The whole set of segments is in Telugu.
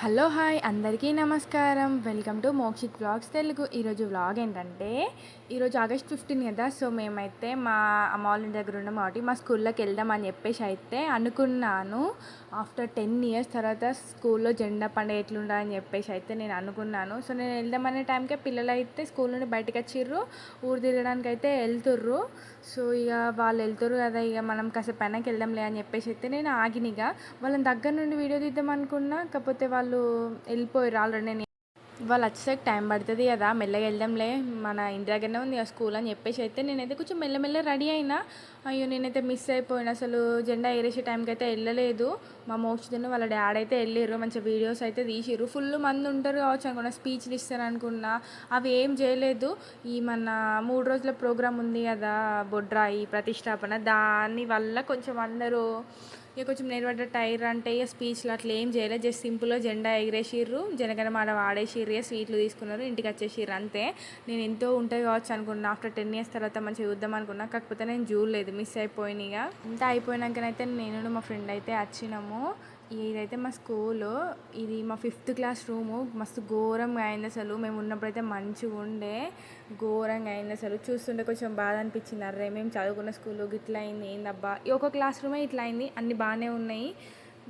హలో హాయ్ అందరికీ నమస్కారం. Welcome to Mokshith vlogs Telugu. ఈరోజు వ్లాగ్ ఏంటంటే ఈరోజు ఆగస్ట్ ఫిఫ్టీన్ కదా సో మేమైతే మా అమ్మ వాళ్ళ ఇంటి దగ్గర ఉన్నాం కాబట్టి మా స్కూల్లోకి వెళ్దాం అని చెప్పేసి అయితే అనుకున్నాను. ఆఫ్టర్ టెన్ ఇయర్స్ తర్వాత స్కూల్లో జెండా పండుగ ఎట్లుండాలని చెప్పేసి అయితే నేను అనుకున్నాను. సో నేను వెళ్దామనే టైంకే పిల్లలు అయితే స్కూల్ నుండి బయటకు వచ్చిర్రు ఊరు తిరగడానికి అయితే వెళ్తుర్రు. సో ఇక వాళ్ళు వెళ్తుర్రు కదా ఇక మనం కాసేపు పైనకి వెళ్దాంలే అని చెప్పేసి అయితే నేను ఆగినిగా వాళ్ళని దగ్గర నుండి వీడియో తీద్దాం అనుకున్నా కాకపోతే వాళ్ళు వెళ్ళిపోయారు ఆల్రెడీ నేను వాళ్ళు వచ్చేసరికి టైం పడుతుంది కదా మెల్లగా వెళ్దాంలే. మన ఇంటి దగ్గరనే ఉంది ఆ స్కూల్ అని చెప్పేసి అయితే నేనైతే కొంచెం మెల్లమెల్ల రెడీ అయినా. అయ్యో నేనైతే మిస్ అయిపోయినా. అసలు జెండా ఎగరేసే టైంకి అయితే వెళ్ళలేదు. మా మోక్షితున్న వాళ్ళ డాడీ అయితే వెళ్ళిర్రు మంచి వీడియోస్ అయితే తీసిరు ఫుల్ మంది ఉంటారు కావచ్చు అనుకున్నా స్పీచ్లు ఇస్తారు అనుకున్నా. అవి ఏం చేయలేదు. ఈ మన మూడు రోజుల ప్రోగ్రామ్ ఉంది కదా బొడ్రాయి ప్రతిష్టాపన. దాని వల్ల కొంచెం అందరూ ఇక కొంచెం నిలబడ్డ టైర్ అంటే ఇక స్పీచ్లు అట్లా ఏం చేయలేదు. జస్ట్ సింపుల్గా జెండా ఎగిరేసిర్రు. జనగణమాడ వాడేసిర్రు. స్వీట్లు తీసుకున్నారు. ఇంటికి వచ్చేసిర్రు అంతే. నేను ఎంతో ఉంటాయి కావచ్చు అనుకున్నా. ఆఫ్టర్ టెన్ ఇయర్స్ తర్వాత మంచిగా చూద్దాం అనుకున్నా. కాకపోతే నేను చూడలేదు. మిస్ అయిపోయినాయి ఇంత అయిపోయినాకనైతే నేను మా ఫ్రెండ్ అయితే వచ్చినాము. ఇదైతే మా స్కూలు. ఇది మా ఫిఫ్త్ క్లాస్ రూము. మస్తు ఘోరంగా అయింది అసలు. మేము ఉన్నప్పుడైతే మంచిగా ఉండే. ఘోరంగా అయింది అసలు. చూస్తుంటే కొంచెం బాధ అనిపించింది. అర్రే మేము చదువుకున్న స్కూలు గిట్లా అయింది. ఏందబ్బా? ఈ ఒక క్లాస్ రూమే ఇట్లా అయింది. అన్ని బాగానే ఉన్నాయి.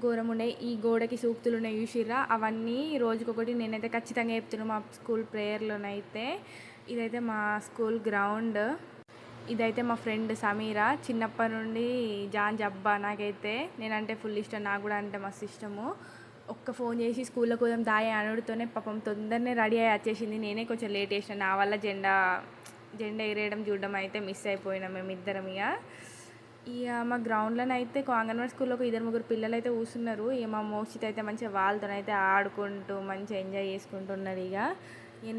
ఘోరం ఉండే. ఈ గోడకి సూక్తులు ఉన్నాయి చూసిర్రా? అవన్నీ రోజుకొకటి నేనైతే ఖచ్చితంగా చెప్తున్నాను మా స్కూల్ ప్రేయర్లోనైతే. ఇదైతే మా స్కూల్ గ్రౌండ్. ఇదైతే మా ఫ్రెండ్ సమీరా. చిన్నప్పటి నుండి జాన్ జబ్బా నాకైతే. నేనంటే ఫుల్ ఇష్టం నాకు కూడా అంటే మస్తు ఇష్టము. ఒక్క ఫోన్ చేసి స్కూల్లో కోసం దాయ అనుడితోనే పాపం తొందరనే రెడీ అయ్యి వచ్చేసింది. నేనే కొంచెం లేట్ చేసిన. నా వల్ల జెండా జెండా ఎగరేయడం చూడడం అయితే మిస్ అయిపోయినాం మేమిద్దరం ఇక ఇక మా గ్రౌండ్లోనే అయితే అంగన్వాడీ స్కూల్లో ఒక ఇద్దరు ముగ్గురు పిల్లలు అయితే కూర్చున్నారు ఇక మా మోక్షిత్ అయితే మంచిగా వాళ్ళతోనైతే ఆడుకుంటూ మంచిగా ఎంజాయ్ చేసుకుంటున్నారు ఇక ఇక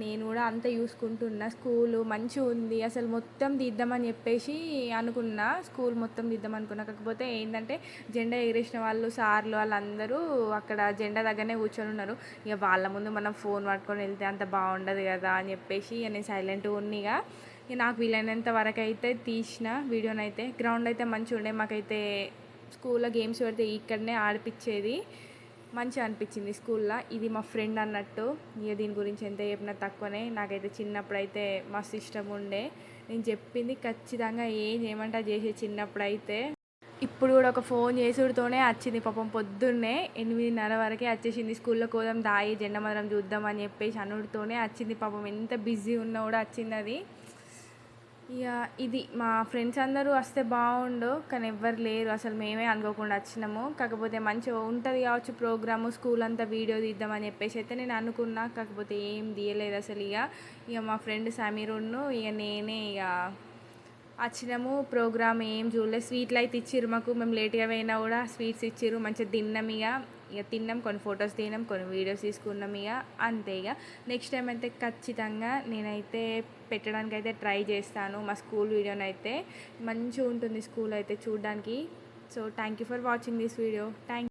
నేను కూడా అంత చూసుకుంటున్నా. స్కూలు మంచిగా ఉంది. అసలు మొత్తం తీద్దామని చెప్పేసి అనుకున్నా. స్కూల్ మొత్తం తీద్దాం అనుకున్నా. కాకపోతే ఏంటంటే జెండా ఎగిరేసిన వాళ్ళు సార్లు వాళ్ళందరూ అక్కడ జెండా దగ్గరనే కూర్చొని ఉన్నారు. ఇక వాళ్ళ ముందు మనం ఫోన్ పట్టుకొని వెళ్తే అంత బాగుండదు కదా అని చెప్పేసి ఇక నేను సైలెంట్గా ఉన్నిగా ఇక. నాకు వీలైనంత వరకు అయితే తీసిన వీడియోనైతే. గ్రౌండ్ అయితే మంచిగా ఉండే. మాకైతే స్కూల్లో గేమ్స్ పెడితే ఇక్కడనే ఆడిపించేది. మంచిగా అనిపించింది స్కూల్లో. ఇది మా ఫ్రెండ్ అన్నట్టు. ఇక దీని గురించి ఎంత చెప్పినా తక్కువనే. నాకైతే చిన్నప్పుడు అయితే మస్తు ఇష్టం ఉండే. నేను చెప్పింది ఖచ్చితంగా ఏం చేయమంటా చేసే చిన్నప్పుడైతే. ఇప్పుడు కూడా ఒక ఫోన్ చేసుడితోనే వచ్చింది పాపం పొద్దున్నే. ఎనిమిదిన్నర వరకే వచ్చేసింది స్కూల్లో. కోదాం దాయి జెండా చూద్దాం అని చెప్పేసి అనుడితోనే వచ్చింది. పాపం ఎంత బిజీ ఉన్నా కూడా వచ్చింది అది. ఇక ఇది మా ఫ్రెండ్స్ అందరూ వస్తే బాగుండు కానీ ఎవ్వరు లేరు. అసలు మేమే అనుకోకుండా వచ్చినాము. కాకపోతే మంచిగా ఉంటుంది కావచ్చు ప్రోగ్రాము స్కూల్ అంతా వీడియో తీద్దామని చెప్పేసి అయితే నేను అనుకున్నా. కాకపోతే ఏం తీయలేదు అసలు ఇక ఇక మా ఫ్రెండ్ సమీరున్ను ఇక నేనే ఇక వచ్చినాము. ప్రోగ్రామ్ ఏం చూడలేదు. స్వీట్లు అయితే ఇచ్చిర్రు మాకు. మేము లేట్గా పోయినా కూడా స్వీట్స్ ఇచ్చిర్రు. మంచిగా తిన్నాం ఇక ఇక తిన్నాం కొన్ని ఫొటోస్ తిన్నాం కొన్ని వీడియోస్ తీసుకున్నాం ఇక అంతే ఇక. నెక్స్ట్ టైం అయితే ఖచ్చితంగా నేనైతే పెట్టడానికి అయితే ట్రై చేస్తాను మా స్కూల్ వీడియోనైతే. మంచిగా ఉంటుంది స్కూల్ అయితే చూడడానికి. So thank you for watching this video thank